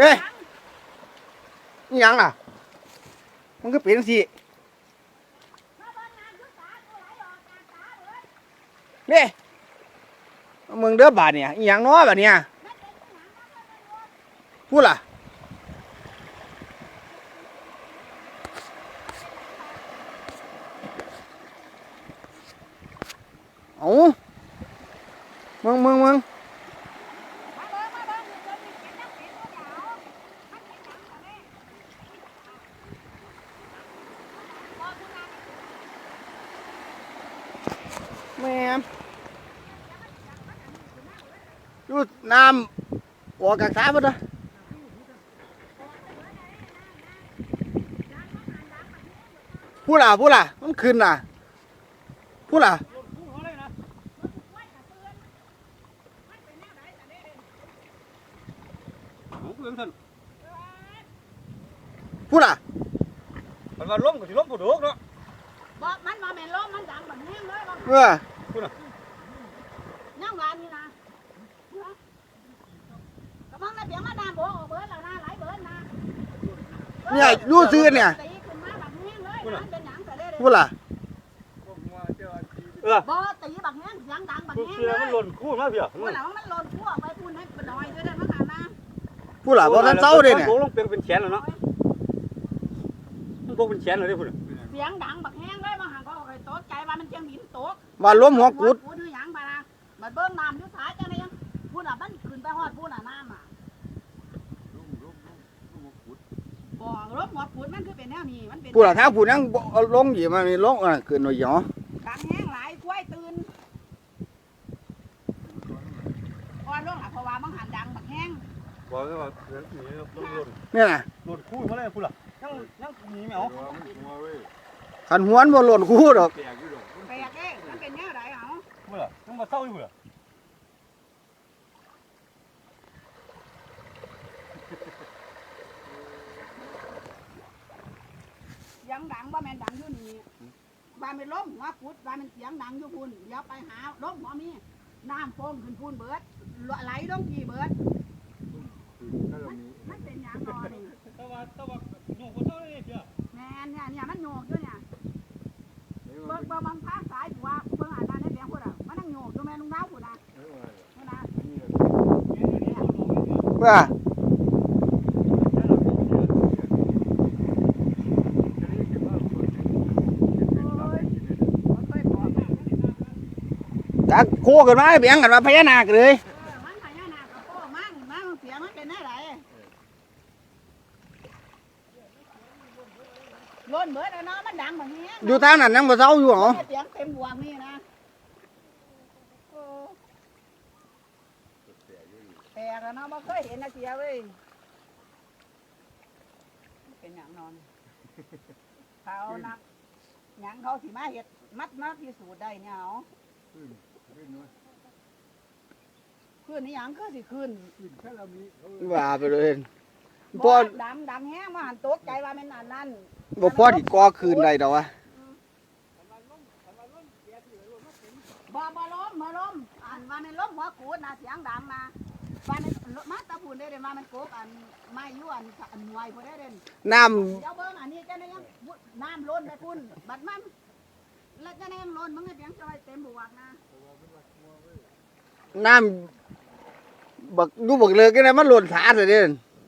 เด้นี่ยังล่ะ มันก็เป็นสิเด้มึงเด้อบาดเนี่ยอีหยังน้อบาดเนี่ยพูดล่ะเอามึงมึงมึง แม่มดูน้ำออกกากาไปเลยพูดล่ะพูดล่ะ มันขึ้นล่ะพูดล่ะของเพื่อนท่านพูดล่ะมันว่าล้มก็สิล้มผู้ดูกเนาะบอกมันมาแม่นลมมันดังแบบแห้งเลยบอก เออย่างวานนี่นะกำลังได้เบียงมาดามบอกเบิร์ดแล้วนะไหลเบิร์ดนะเนี่ยรู้ซื้อเนี่ยตีขึ้นมาแบบแห้งเลยมันเป็นหยังแต่เด้พูดล่ะเออบ่ตีแบบแห้งเสียงดังแบบผู้แห้งเสียเลมันยหล่นคู่มาเพี่ยพูดแล้วมันหล่นทั่วไปพูดให้เป็นน้อยด้วยเด้มาหานะพูดล่ะบอกท่านเศร้าเลยเนี่ยโลงเป็นเป็นแขนแล้วเนาะมันพวกเป็นแขนเลยเด้พุ่นเสียงดังแบบ เจียงหินตกว่าล้มหัวกุดพูดอยู่หยังมานะมาเบิ้งน้ำอยู่สายจังไดยังพูดอะมันขึ้นไปฮอดพูดอะน้ำอะบ่รถหมดพูดมันคือเป็นแนวนี้มันเป็นพูดล่ะถ้าพูดยังบ่เอาลงอยู่มันมีลงอะขึ้นหน่อยหยอดังแห้งหลายกล้วยตื่นอ่อนลงอะเพราะว่ามันหันดังบักแห้งบอกเลยว่าเรื่องนี้ล้มหล่นเนี่ยน่ะหล่นคู่มาเลยพุ่นล่ะยังยังหนีไม่เอาขันหวนบ่หล่นคู่ดอก เอาพุ่นล่ะยังมาเศร้าอยู่พุ่นล่ะเสียงดังว่าแม่นดังอยู่นี่บ้านเป็นล้มหัวพุดบ้านเป็นเสียงดังอยู่พุ่นเดี๋ยวไปหาล้มหัวมีน้ำโป่งขึ้นพุ่นเบิดไหลลงกี่เบิดมันเป็นหยังนอนี่ ตะวันตะวันโยกคนเศร้าเลยเพี่ย แม่นเนี่ยเนี่ยมันโยกอยู่เนี่ยเบิ่งเบิ่งบางทางสายผัวเบิ่งอ่านในเสียงพุ่นอะมันนั่งโยกอยู่แม่ลุงดาวพุ่นอะพุ่นอะ ว่าจักโคกันมาเบียงกันมาพญานาคเลยเออมันพญานาคกับโป้มันมันเสียงมันเป็นได้ไรล้นเบิดแล้วเนาะมันดังแบบนี้อยู่ทางนั้นยังบ่เศร้าอยู่หรอ เสียงเต็มบวงนี่นะโอ้ แปลกแล้วเนาะบ่เคยเห็นนะเสียเว้ยเป็นอย่างนอน เขานักหยังเขาสิมาเห็ดมัดมาพิสูจน์ได้เนี่ยเอาขึ้นนี่หยังคือสิขึ้นว่าไปเลยพอดำดำแห้งมาหันตกใจว่าเป็นอันนั้นบ่พอที่ก่อคืนได้ดอกวะบ่บ่ล้มบ่ล้มอันว่ามันล้มหัวกูดนะเสียงดังนะ ว่ามันมาตะพูนได้เด้ว่ามันโกบอันไม้อยู่อันอันหน่วยพุ่นได้เด้น้เดี๋ยวเบิ่งอันนี้จะได้ยังบุน้ำล้นไปพุ่นบัดมันแล้วจะได้ยังล้นมึงให้เพียงจอยเต็มบวกนะำน้ำบักอยู่บักเลิกกันนะมันหล่นสาดเลยเด้อ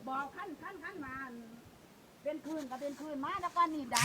บอกขั้นขั้นขั้นมาอันเป็นคืนก็เป็นคืนมาแล้วก็นี่ดัง